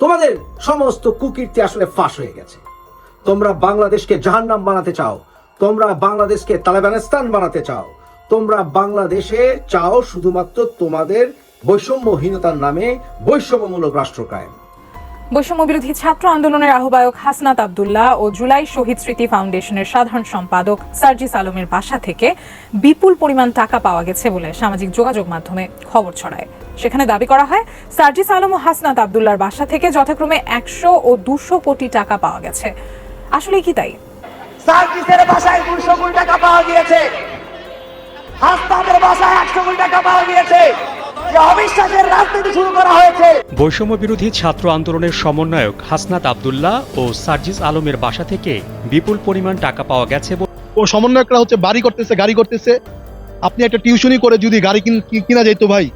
তোমাদের সমস্ত কুকীর্তি আসলে ফাঁস হয়ে গেছে। তোমরা বাংলাদেশকে জাহান্নাম বানাতে চাও। তোমরা বাংলাদেশকে তালেবানিস্তান বানাতে চাও। তোমরা বাংলাদেশে চাও শুধুমাত্র তোমাদের বৈষম্যহীনতার নামে বৈষম্যমূলক রাষ্ট্র কায়েম। বৈষম্য বিরোধী ছাত্র আন্দোলনের আহ্বায়ক হাসনাত আবদুল্লাহ ও জুলাই শহীদ স্মৃতি ফাউন্ডেশনের সাধারণ সম্পাদক সার্জিস আলমের বাসা থেকে বিপুল পরিমাণ টাকা পাওয়া গেছে বলে সামাজিক যোগাযোগ মাধ্যমে খবর ছড়ায়। সেখানে দাবি করা হয়, সার্জিস আলম ও হাসনাত আবদুল্লার বাসা থেকে যথাক্রমে একশো ও দুশো কোটি টাকা পাওয়া গেছে। আসলে কি তাই? সার্জিসের বাসায় দুশো কোটি টাকা পাওয়া গিয়েছে। হাসপাতালের বাসায় একশো কোটি টাকা পাওয়া গিয়েছে। যে অবিশ্বাসের রাজনীতি শুরু করা হয়েছে। বৈষম্য বিরোধী ছাত্র আন্দোলনের সমন্বয়ক হাসনাত আবদুল্লাহ ও সার্জিস আলমের বাসা থেকে বিপুল পরিমাণ টাকা পাওয়া গেছে ও সমন্বয়করা হচ্ছে বাড়ি করতেছে গাড়ি করতেছে। আপনি একটা টিউশনি করে যদি গাড়ি কিনা যেত ভাই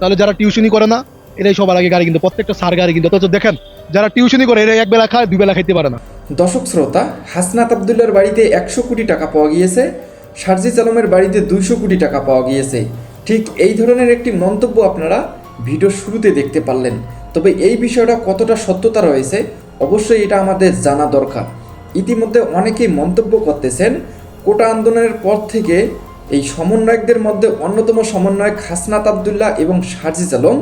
তাহলে যারা টিউশনি করে না এরাই সবার আগে গাড়ি কিন্তু প্রত্যেকটা সার গাড়ি কিন্তু। অথচ দেখেন যারা টিউশনি করে এরা এক বেলা খায় দুই বেলা খাইতে পারে না। দর্শক শ্রোতা হাসনাত আবদুল্লার বাড়িতে একশো কোটি টাকা পাওয়া গিয়েছে শারজিজ আলমের বাড়িতে দুইশো কোটি টাকা পাওয়া গিয়েছে। ঠিক এই ধরনের একটি মন্তব্য আপনারা ভিডিও শুরুতে দেখতে পারলেন। তবে এই বিষয়টা কতটা সত্যতা রয়েছে, অবশ্যই এটা আমাদের জানা দরকার। ইতিমধ্যে অনেকেই মন্তব্য করতেছেন, কোটা আন্দোলনের পর থেকে এই সমন্বয়কদের মধ্যে অন্যতম সমন্বয়ক হাসনাত আবদুল্লাহ এবং শারজিজ আলম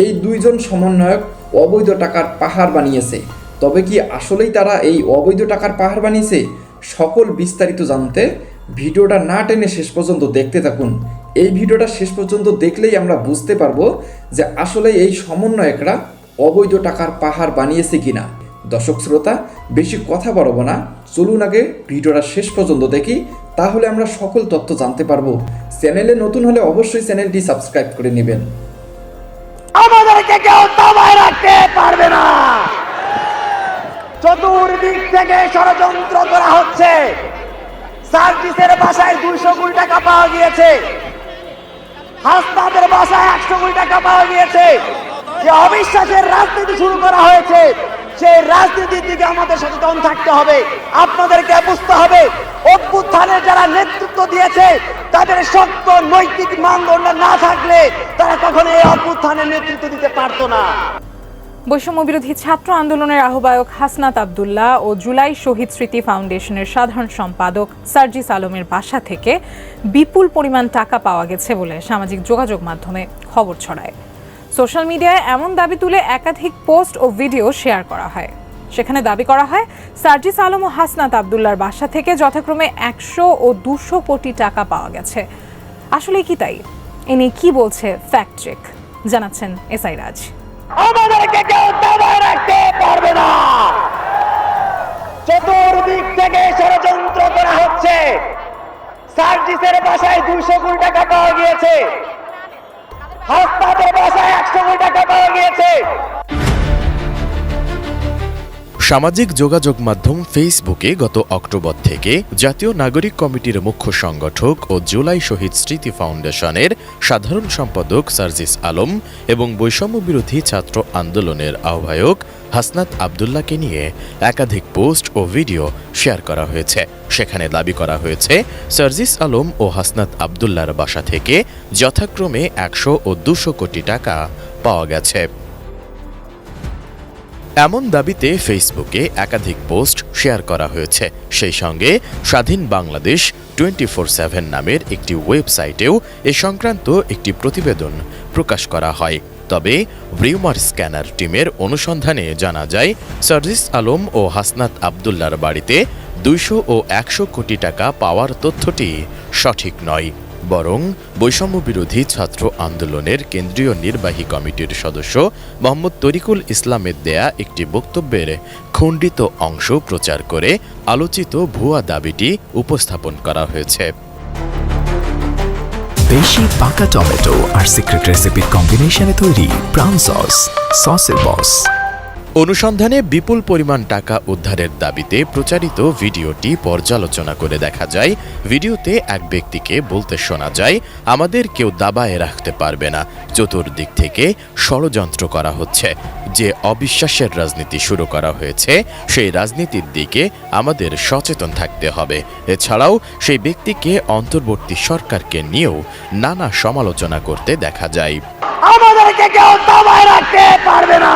এই দুইজন সমন্বয়ক অবৈধ টাকার পাহাড় বানিয়েছে। তবে কি আসলেই তারা এই অবৈধ টাকার পাহাড় বানিয়েছে? সকল বিস্তারিত জানতে ভিডিওটা না টেনে শেষ পর্যন্ত দেখতে থাকুন। এই ভিডিওটা শেষ পর্যন্ত দেখলেই আমরা বুঝতে পারব যে আসলে এই সমন্বয়করা অবৈধ টাকার পাহাড় বানিয়েছে কিনা। দর্শক শ্রোতা, বেশি কথা বাড়বো না। চলুন আগে ভিডিওটা শেষ পর্যন্ত দেখি, তাহলে আমরা সকল তথ্য জানতে পারব। চ্যানেলে নতুন হলে অবশ্যই চ্যানেলটি সাবস্ক্রাইব করে নেবেন। আমাদেরকে কেউ দাবায় রাখতে পারবে না। চতুর্দিক থেকে ষড়যন্ত্র করা হচ্ছে। সার্জিসের বাসায় কোটি টাকা পাওয়া গিয়েছে। হাসপাতালের বাসায় একশো কোটি টাকা পাওয়া গিয়েছে। যে অবিশ্বাসের রাজনীতি শুরু করা হয়েছে, সেই রাজনীতির দিকে আমাদের সচেতন থাকতে হবে। আপনাদেরকে বুঝতে হবে, অভ্যুত্থানের যারা নেতৃত্ব দিয়েছে, তাদের শক্ত নৈতিক মানদণ্ড না থাকলে তারা কখনো এই অভ্যুত্থানের নেতৃত্ব দিতে পারতো না। বৈষম্য বিরোধী ছাত্র আন্দোলনের আহ্বায়ক হাসনাত আবদুল্লাহ ও জুলাই শহীদ স্মৃতি ফাউন্ডেশনের সাধারণ সম্পাদক সার্জিস আলমের বাসা থেকে বিপুল পরিমাণ টাকা পাওয়া গেছে বলে সামাজিক যোগাযোগ মাধ্যমে খবর ছড়ায়। সোশ্যাল মিডিয়ায় এমন দাবি তুলে একাধিক পোস্ট ও ভিডিও শেয়ার করা হয়। সেখানে দাবি করা হয়, সার্জিস আলম ও হাসনাত আবদুল্লার বাসা থেকে যথাক্রমে একশো ও দুশো কোটি টাকা পাওয়া গেছে। আসলে কি তাই? এ নিয়ে কি বলছে ফ্যাক্ট চেক? জানাচ্ছেন এসআই রাজ। আমাদেরকে কেউ দাবায় রাখতে পারবে না। চতুর্দিক থেকে ষড়যন্ত্র করা হচ্ছে। সার্জিসের বাসায় দুইশো কোটি টাকা পাওয়া গিয়েছে। সামাজিক যোগাযোগ মাধ্যম ফেসবুকে গত অক্টোবর থেকে জাতীয় নাগরিক কমিটির মুখ্য সংগঠক ও জুলাই শহীদ স্মৃতি ফাউন্ডেশনের সাধারণ সম্পাদক সার্জিস আলম এবং বৈষম্য বিরোধী ছাত্র আন্দোলনের আহ্বায়ক হাসনাত আবদুল্লাহকে নিয়ে একাধিক পোস্ট ও ভিডিও শেয়ার করা হয়েছে। সেখানে দাবি করা হয়েছে, সার্জিস আলম ও হাসনাত আবদুল্লার বাসা থেকে যথাক্রমে একশো ও দুশো কোটি টাকা পাওয়া গেছে। এমন দাবিতে ফেসবুকে একাধিক পোস্ট শেয়ার করা হয়েছে। সেই সঙ্গে স্বাধীন বাংলাদেশ টোয়েন্টি ফোর সেভেন নামের একটি ওয়েবসাইটেও এ সংক্রান্ত একটি প্রতিবেদন প্রকাশ করা হয়। তবে রিউমার স্ক্যানার টিমের অনুসন্ধানে জানা যায়, সার্জিস আলম ও হাসনাত আবদুল্লার বাড়িতে দুইশো ও একশো কোটি টাকা পাওয়ার তথ্যটি সঠিক নয়। বরং বৈষম্য বিরোধী ছাত্র আন্দোলনের কেন্দ্রীয় নির্বাহী কমিটির সদস্য মোহাম্মদ তরিকুল ইসলামের দেয়া একটি বক্তব্যের খণ্ডিত অংশ প্রচার করে আলোচিত ভুয়া দাবিটি উপস্থাপন করা হয়েছে। দেশি পাকা টমেটো আর সিক্রেট রেসিপির কম্বিনেশনে তৈরি প্রাণ সস, সসের বস। অনুসন্ধানে বিপুল পরিমাণ টাকা উদ্ধারের দাবিতে প্রচারিত ভিডিওটি পর্যালোচনা করে দেখা যায়, ভিডিওতে এক ব্যক্তিকে বলতে শোনা যায়, আমাদের কেউ দাবায় রাখতে পারবে না। চতুর্দিক থেকে ষড়যন্ত্র করা হচ্ছে। যে অবিশ্বাসের রাজনীতি শুরু করা হয়েছে, সেই রাজনীতির দিকে আমাদের সচেতন থাকতে হবে। এছাড়াও, সেই ব্যক্তিকে অন্তর্বর্তী সরকারকে নিয়েও নানা সমালোচনা করতে দেখা যায়। আমাদেরকে কেউ দাবায় রাখতে পারবে না।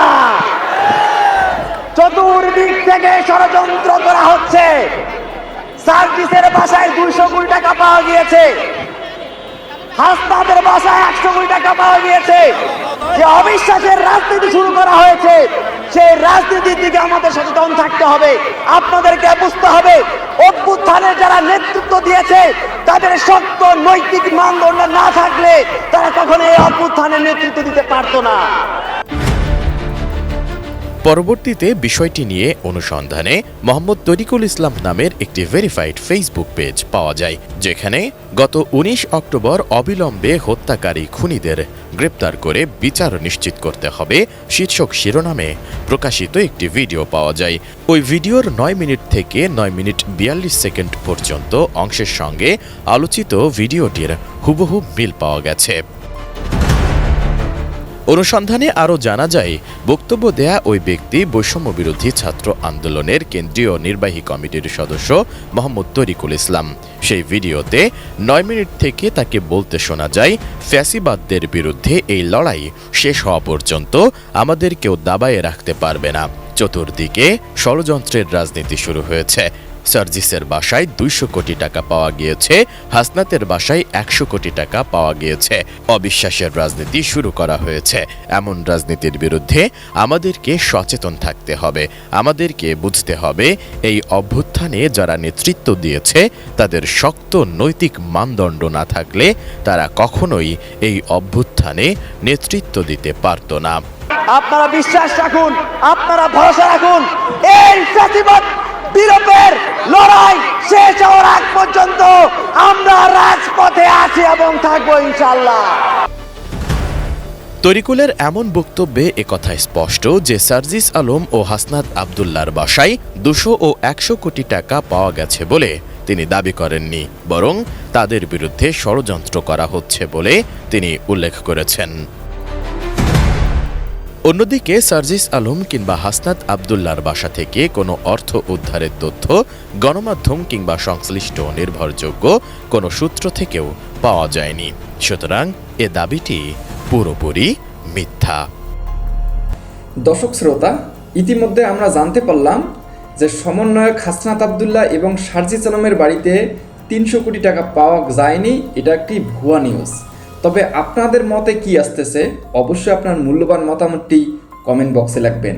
চতুর্দিক থেকে ষড়যন্ত্র করা হচ্ছে। সার্ভিসের বাসায় দুইশো কোটি টাকা পাওয়া গিয়েছে। হাসনাদের বাসায় একশো কোটি টাকা পাওয়া গিয়েছে। যে অবিশ্বাসের রাজনীতি শুরু করা হয়েছে, সেই রাজনীতির দিকে আমাদের সচেতন থাকতে হবে। আপনাদেরকে বুঝতে হবে, অভ্যুত্থানের যারা নেতৃত্ব দিয়েছে, তাদের শক্ত নৈতিক মানদণ্ড না থাকলে তারা কখনো এই অভ্যুত্থানের নেতৃত্ব দিতে পারতো না। পরবর্তীতে বিষয়টি নিয়ে অনুসন্ধানে মোহাম্মদ তরিকুল ইসলাম নামের একটি ভেরিফাইড ফেসবুক পেজ পাওয়া যায়, যেখানে গত ১৯ অক্টোবর অবিলম্বে হত্যাকারী খুনিদের গ্রেপ্তার করে বিচার নিশ্চিত করতে হবে, শীর্ষক শিরোনামে প্রকাশিত একটি ভিডিও পাওয়া যায়। ওই ভিডিওর নয় মিনিট থেকে নয় মিনিট বিয়াল্লিশ সেকেন্ড পর্যন্ত অংশের সঙ্গে আলোচিত ভিডিওটির হুবহু মিল পাওয়া গেছে। অনুসন্ধানে আরও জানা যায়, বক্তব্য দেয়া ওই ব্যক্তি বৈষম্য বিরোধী ছাত্র আন্দোলনের কেন্দ্রীয় নির্বাহী কমিটির সদস্য মোহাম্মদ তরিকুল ইসলাম। সেই ভিডিওতে নয় মিনিট থেকে তাকে বলতে শোনা যায়, ফ্যাসিবাদদের বিরুদ্ধে এই লড়াই শেষ হওয়া পর্যন্ত আমাদের কেউ দাবায়ে রাখতে পারবে না। চতুর্দিকে ষড়যন্ত্রের রাজনীতি শুরু হয়েছে। সার্জিসের বাসায় দুইশো কোটি টাকা পাওয়া গিয়েছে, হাসনাতের বাসায় একশো কোটি টাকা পাওয়া গিয়েছে। অবিশ্বাসের রাজনীতি শুরু করা হয়েছে। এমন রাজনীতির বিরুদ্ধে আমাদেরকে সচেতন থাকতে হবে, আমাদেরকে বুঝতে হবে, এই অভ্যুত্থানে যারা নেতৃত্ব দিয়েছে, তাদের শক্ত নৈতিক মানদণ্ড না থাকলে তারা কখনোই এই অভ্যুত্থানে নেতৃত্ব দিতে পারত না। আপনারা বিশ্বাস রাখুন, আপনারা ভরসা রাখুন, এই ফ্যাসিবাদ বিরোধের লড়াই শেষ হওয়ার আগ পর্যন্ত আমরা রাজপথে আছি এবং থাকব ইনশাল্লাহ তরিকুলের এমন বক্তব্যে একথা স্পষ্ট যে সার্জিস আলম ও হাসনাত আবদুল্লার বাসায় দুশো ও একশো কোটি টাকা পাওয়া গেছে বলে তিনি দাবি করেননি, বরং তাদের বিরুদ্ধে ষড়যন্ত্র করা হচ্ছে বলে তিনি উল্লেখ করেছেন। অন্যদিকে সার্জিস আলম কিংবা হাসনাত আবদুল্লার বাসা থেকে কোনো অর্থ উদ্ধারের তথ্য, গণমাধ্যম কিংবা সংশ্লিষ্ট নির্ভরযোগ্য কোনো সূত্র থেকেও পাওয়া যায়নি। সুতরাং এ দাবিটি পুরোপুরি মিথ্যা। দর্শক শ্রোতা, ইতিমধ্যে আমরা জানতে পারলাম যে সমন্বয়ক হাসনাত আবদুল্লাহ এবং সার্জিস আলমের বাড়িতে তিনশো কোটি টাকা পাওয়া যায়নি। এটা একটি ভুয়া নিউজ তবে আপনাদের মতে কি আসতেছে? অবশ্যই আপনার মূল্যবান মতামতটি কমেন্ট বক্সে লিখবেন।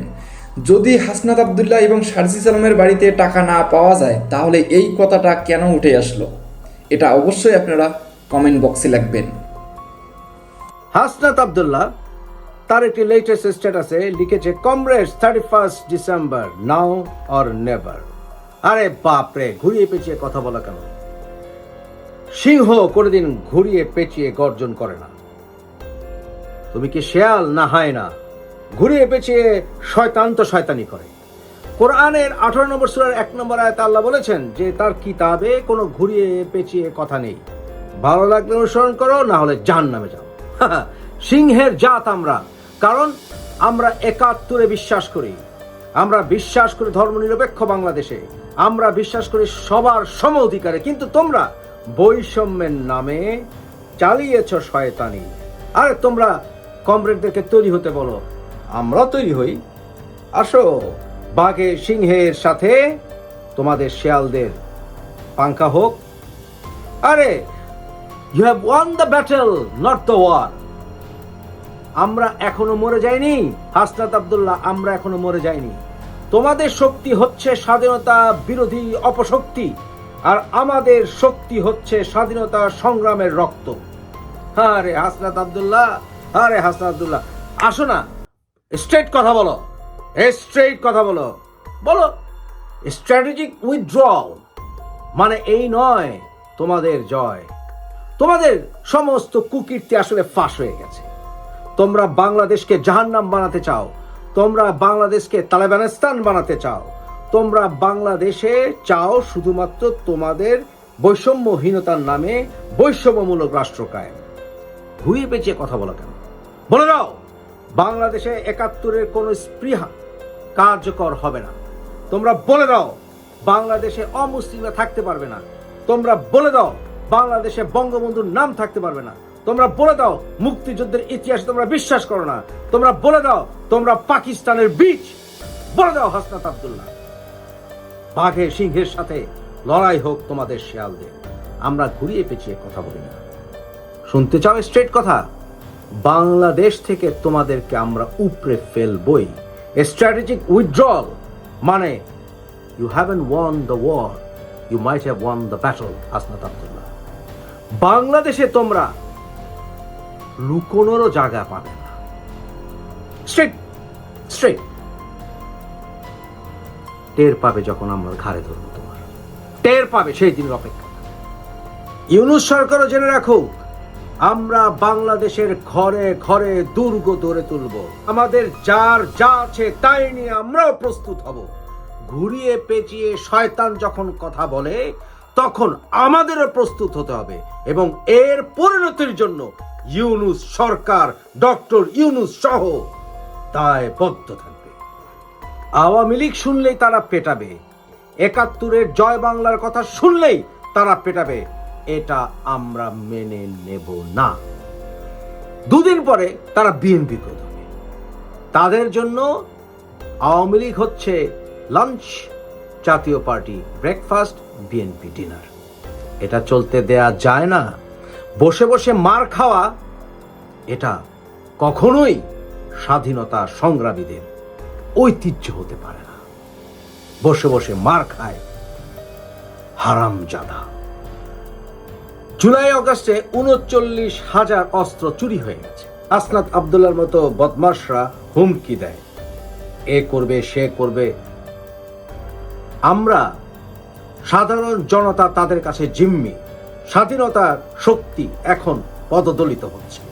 যদি হাসনাত আবদুল্লাহ এবং সার্জিস আলমের বাড়িতে টাকা না পাওয়া যায়, তাহলে এই কথাটা কেন উঠে আসলো? এটা অবশ্যই আপনারা কমেন্ট বক্সে লিখবেন। হাসনাত আবদুল্লাহ, তার একটি লেটেস্ট স্ট্যাটাসে লিখেছে comrades thirty first December now or never আরে বাপরে, ঘুরিয়ে পেঁচিয়ে কথা বলা কেন? সিংহ কোনোদিন ঘুরিয়ে পেঁচিয়ে গর্জন করে না। তুমি কি শেয়াল না হয় না ঘুরিয়ে পেঁচিয়ে শয়তান তো শয়তানি করে। কোরআনের আঠারো নম্বর সুরার এক নম্বর আয়াত আল্লাহ বলেছেন যে, তার কিতাবে কোনো ঘুরিয়ে পেঁচিয়ে কথা নেই। ভালো লাগলে অনুসরণ করো, না হলে জান নামে যাও সিংহের জাত আমরা। কারণ আমরা একাত্তরে বিশ্বাস করি। আমরা বিশ্বাস করি ধর্মনিরপেক্ষ বাংলাদেশে। আমরা বিশ্বাস করি সবার সম অধিকারে। কিন্তু তোমরা বৈষম্যের নামে চালিয়েছ শয়তানি। আরে তোমরা কমরেডদেরকে তৈরি হতে বলো। আমরা তৈরি হই। আসো, বাঘে, সিংহের সাথে তোমাদের শেয়ালদের পাঙ্খা হোক। আরে you have won the battle not the war আমরা এখনও মরে যাইনি। হাসনাত আবদুল্লাহ, আমরা এখনও মরে যাইনি। তোমাদের শক্তি হচ্ছে স্বাধীনতা বিরোধী অপশক্তি। আর আমাদের শক্তি হচ্ছে স্বাধীনতা সংগ্রামের রক্ত। আরে হাসনাত আবদুল্লাহ, আরে হাসনাত আবদুল্লাহ। আসো না স্ট্রেট কথা বলো স্ট্রেট কথা বলো। বলো স্ট্র্যাটেজিক উইথড্রল মানে এই নয় তোমাদের জয়। তোমাদের সমস্ত কুকীর্তি আসলে ফাঁস হয়ে গেছে। তোমরা বাংলাদেশকে জাহান্নাম বানাতে চাও, তোমরা বাংলাদেশকে তালেবানিস্তান বানাতে চাও তোমরা বাংলাদেশে চাও শুধুমাত্র তোমাদের বৈষম্যহীনতার নামে বৈষম্যমূলক রাষ্ট্র কায়েম। ঘুরিয়ে পেঁচিয়ে কথা বলা কেন? বলে দাও, বাংলাদেশে একাত্তরের কোনো স্পৃহা কার্যকর হবে না। তোমরা বলে দাও, বাংলাদেশে অমুসলিমরা থাকতে পারবে না। তোমরা বলে দাও, বাংলাদেশে বঙ্গবন্ধুর নাম থাকতে পারবে না। তোমরা বলে দাও, মুক্তিযুদ্ধের ইতিহাসে তোমরা বিশ্বাস করো না। তোমরা বলে দাও, তোমরা পাকিস্তানের বীজ। বলে দাও, হাসনাত আব্দুল্লাহ। বাঘে সিংহের সাথে লড়াই হোক তোমাদের শেয়ালদের। আমরা ঘুরিয়ে পেঁচিয়ে কথা বলি না। শুনতে চাও স্ট্রেট কথা? বাংলাদেশ থেকে তোমাদেরকে আমরা উপরে ফেলবই। স্ট্র্যাটেজিক উইথড্রল মানে you haven't won the war you might have won the battle Hasnat Abdullah. বাংলাদেশে তোমরা লুকোনোরও জায়গা পাবে না। স্ট্রেট স্ট্রেট টের পাবে যখন আমরা ঘাড়ে ধরবো তোমার। টের পাবে সেই দিনের অপেক্ষা। ইউনুস সরকারও জেনে রাখো আমরা বাংলাদেশের ঘরে ঘরে দুর্গ ধরে তুলব। আমাদের যার যা আছে তাই নিয়ে আমরাও প্রস্তুত হব। ঘুরিয়ে পেঁচিয়ে শয়তান যখন কথা বলে, তখন আমাদেরও প্রস্তুত হতে হবে এবং এর পরিণতির জন্য ইউনুস সরকার, ডক্টর ইউনুস সহ দায়বদ্ধ থাকবে। আওয়ামী লীগ শুনলেই তারা পেটাবে। একাত্তরের জয় বাংলার কথা শুনলেই তারা পেটাবে। এটা আমরা মেনে নেব না। দুদিন পরে তারা বিএনপি করবে তাদের জন্য আওয়ামী লীগ হচ্ছে লাঞ্চ জাতীয় পার্টি ব্রেকফাস্ট, বিএনপি ডিনার। এটা চলতে দেয়া যায় না। বসে বসে মার খাওয়া, এটা কখনোই স্বাধীনতা সংগ্রামীদের ঐতিহ্য হতে পারে না। বসে বসে মার খায় হারাম জাদা। জুলাই, অগস্টে উনচল্লিশ হাজার অস্ত্র চুরি হয়ে গেছে। আসনাত আবদুল্লার মতো বদমাশরা হুমকি দেয়। এ করবে, সে করবে। আমরা সাধারণ জনতা তাদের কাছে জিম্মি। স্বাধীনতার শক্তি এখন পদদলিত হচ্ছে।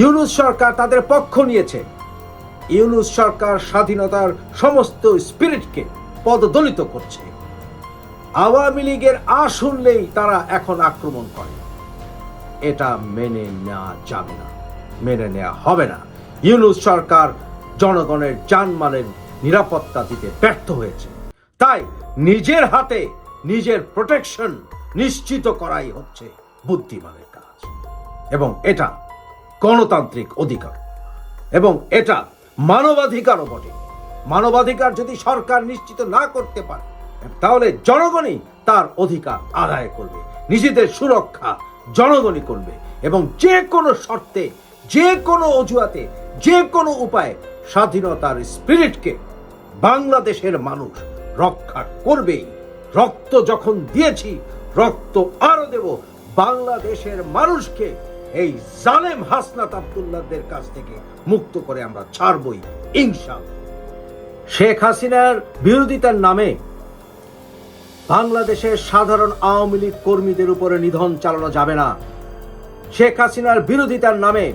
ইউনুস সরকার তাদের পক্ষ নিয়েছে। ইউনুস সরকার স্বাধীনতার সমস্ত স্পিরিটকে পদদলিত করছে। আওয়ামী লীগের আ শুনলেই তারা এখন আক্রমণ করে। এটা মেনে নেওয়া যাবে না, মেনে নেওয়া হবে না। ইউনুস সরকার জনগণের জানমালের নিরাপত্তা দিতে ব্যর্থ হয়েছে। তাই নিজের হাতে নিজের প্রোটেকশন নিশ্চিত করাই হচ্ছে বুদ্ধিমানের কাজ। এবং এটা গণতান্ত্রিক অধিকার। এবং এটা মানবাধিকারও বটে। মানবাধিকার যদি সরকার নিশ্চিত না করতে পারে, তাহলে জনগণই তার অধিকার আদায় করবে, নিজেদের সুরক্ষা জনগণই করবে এবং যে কোনো শর্তে, যে কোনো অজুহাতে, যে কোনো উপায়ে স্বাধীনতার স্পিরিটকে বাংলাদেশের মানুষ রক্ষা করবেই। রক্ত যখন দিয়েছি, রক্ত আরও দেব। বাংলাদেশের মানুষকে এই জালেম হাসনাত আব্দুল্লাহদের কাছ থেকে মুক্ত করে আমরা ছাড়বই, ইনশাআল্লাহ। শেখ হাসিনার বিরোধিতার নামে বাংলাদেশের সাধারণ আওয়ামী লীগ কর্মীদের উপরে নিধন চালানো যাবে না। শেখ হাসিনার বিরোধিতার নামে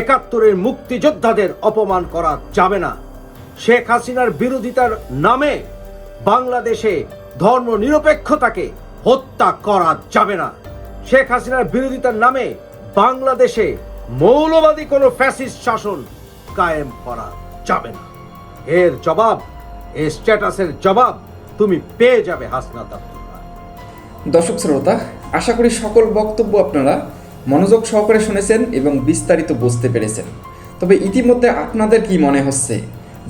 একাত্তরের মুক্তিযোদ্ধাদের অপমান করা যাবে না। শেখ হাসিনার বিরোধিতার নামে বাংলাদেশে ধর্ম নিরপেক্ষতাকে হত্যা করা যাবে না। শেখ হাসিনার বিরোধিতার নামে বাংলাদেশে মৌলবাদী কোনো ফ্যাসিস্ট শাসন কায়েম করা যাবে না। এর জবাব, এ স্ট্যাটাসের জবাব তুমি পেয়ে যাবে আব্দুল্লাহ। দর্শক শ্রোতা, আশা করি সকল বক্তব্য আপনারা মনোযোগ সহকারে শুনেছেন এবং বিস্তারিত বুঝতে পেরেছেন। তবে ইতিমধ্যে আপনাদের কি মনে হচ্ছে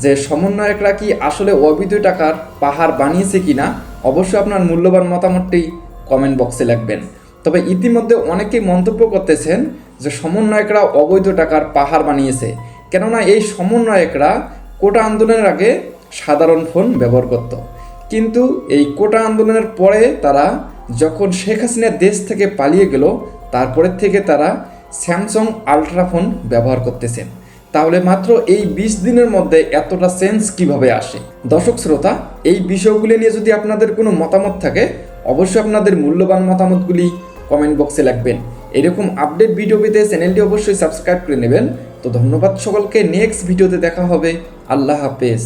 যে সমন্বয়করা কি আসলে অবৈধ টাকার পাহাড় বানিয়েছে কিনা? অবশ্যই আপনার মূল্যবান মতামতটি কমেন্ট বক্সে লিখবেন। তবে ইতিমধ্যে অনেকেই মন্তব্য করতেছেন যে সমন্বয়করা অবৈধ টাকার পাহাড় বানিয়েছে। কেননা এই সমন্বয়করা কোটা আন্দোলনের আগে সাধারণ ফোন ব্যবহার করত। কিন্তু এই কোটা আন্দোলনের পরে তারা যখন শেখ হাসিনা দেশ থেকে পালিয়ে গেল তারপরের থেকে তারা স্যামসাং আলট্রা ফোন ব্যবহার করতেছেন। তাহলে মাত্র এই বিশ দিনের মধ্যে এতটা সেন্স কীভাবে আসে? দর্শক শ্রোতা, এই বিষয়গুলি নিয়ে যদি আপনাদের কোনো মতামত থাকে, অবশ্যই আপনাদের মূল্যবান মতামতগুলি কমেন্ট বক্সে লিখবেন এরকম আপডেট ভিডিও পেতে চ্যানেলটি অবশ্যই সাবস্ক্রাইব করে নেবেন। তো ধন্যবাদ সকলকে নেক্সট ভিডিওতে দেখা হবে। আল্লাহ হাফেজ।